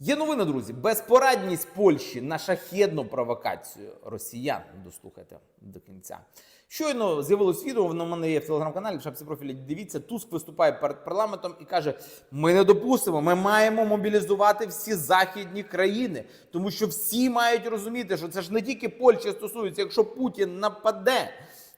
Є новина, друзі. Безпорадність Польщі на шахедну провокацію росіян. Дослухайте до кінця. Щойно з'явилось відео, воно в мене є в телеграм-каналі, в шапці профілі. Дивіться, Туск виступає перед парламентом і каже: ми не допустимо, ми маємо мобілізувати всі західні країни, тому що всі мають розуміти, що це ж не тільки Польща стосується, якщо Путін нападе.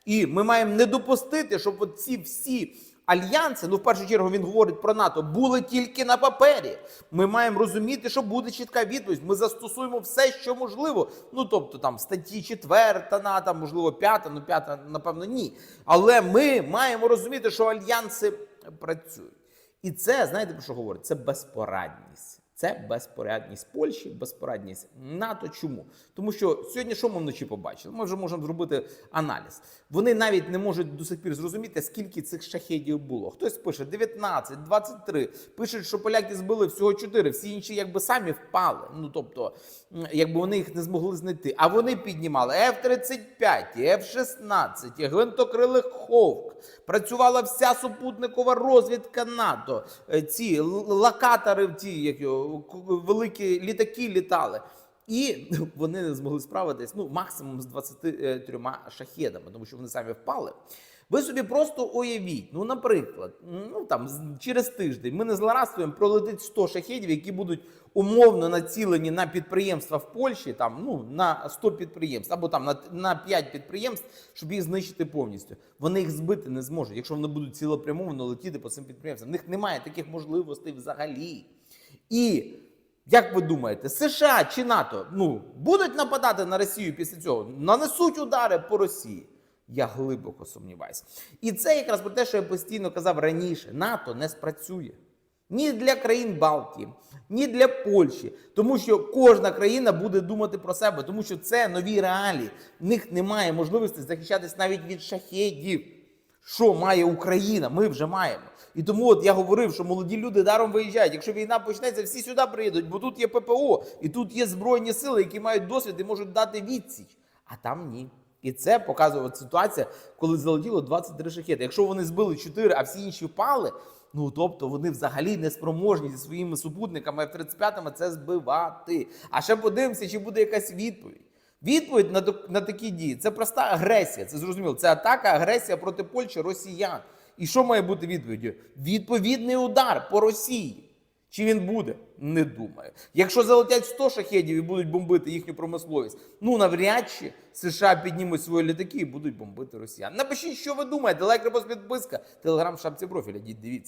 І ми маємо не допустити, щоб от ці всі альянси, ну в першу чергу він говорить про НАТО, були тільки на папері. Ми маємо розуміти, що буде чітка відповідь. Ми застосуємо все, що можливо. Ну тобто там статті 4 НАТО, можливо, 5, ну 5, напевно, ні. Але ми маємо розуміти, що альянси працюють. І це, знаєте, про що говорить? Це безпорадність. Це безпорядність Польщі, безпорадність НАТО. Чому? Тому що сьогодні, що ми вночі побачили? Ми вже можемо зробити аналіз. Вони навіть не можуть до сих пір зрозуміти, скільки цих шахедів було. Хтось пише 19, 23. Пишуть, що поляки збили всього 4, всі інші якби самі впали. Ну тобто, якби вони їх не змогли знайти. А вони піднімали F-35, F-16, гвинтокрилих Ховк. Працювала вся супутникова розвідка НАТО. Е, Ці локатори, ті як його, великі літаки літали. І вони не змогли справитись ну, максимум з 23 шахедами, тому що вони самі впали. Ви собі просто уявіть, ну, наприклад, ну там через тиждень ми не злорадствуємо, пролетить 100 шахедів, які будуть умовно націлені на підприємства в Польщі, там ну на 100 підприємств або там на, на 5 підприємств, щоб їх знищити повністю. Вони їх збити не зможуть, якщо вони будуть цілопрямовано летіти по цим підприємствам. В них немає таких можливостей взагалі. І як ви думаєте, США чи НАТО ну, будуть нападати на Росію після цього? Нанесуть удари по Росії? Я глибоко сумніваюся. І це якраз про те, що я постійно казав раніше: НАТО не спрацює ні для країн Балтії, ні для Польщі, тому що кожна країна буде думати про себе, тому що це нові реалії. В них немає можливості захищатись навіть від шахедів. Що має Україна? Ми вже маємо. І тому от я говорив, що молоді люди даром виїжджають. Якщо війна почнеться, всі сюди приїдуть, бо тут є ППО, і тут є збройні сили, які мають досвід і можуть дати відсіч. А там ні. І це показує ситуація, коли залетіло 23 шахети. Якщо вони збили 4, а всі інші впали, ну тобто вони взагалі не спроможні зі своїми супутниками F-35 це збивати. А ще подивимося, чи буде якась відповідь. Відповідь на, на такі дії це проста агресія. Це зрозуміло. Це атака, агресія проти Польщі, росіян. І що має бути відповіддю? Відповідний удар по Росії. Чи він буде? Не думаю. Якщо залетять 100 шахедів і будуть бомбити їхню промисловість, ну навряд чи США піднімуть свої літаки і будуть бомбити росіян. Напишіть, що ви думаєте. Лайк, репост, підписка. телеграм, шапці профіля. Діть, дивіться.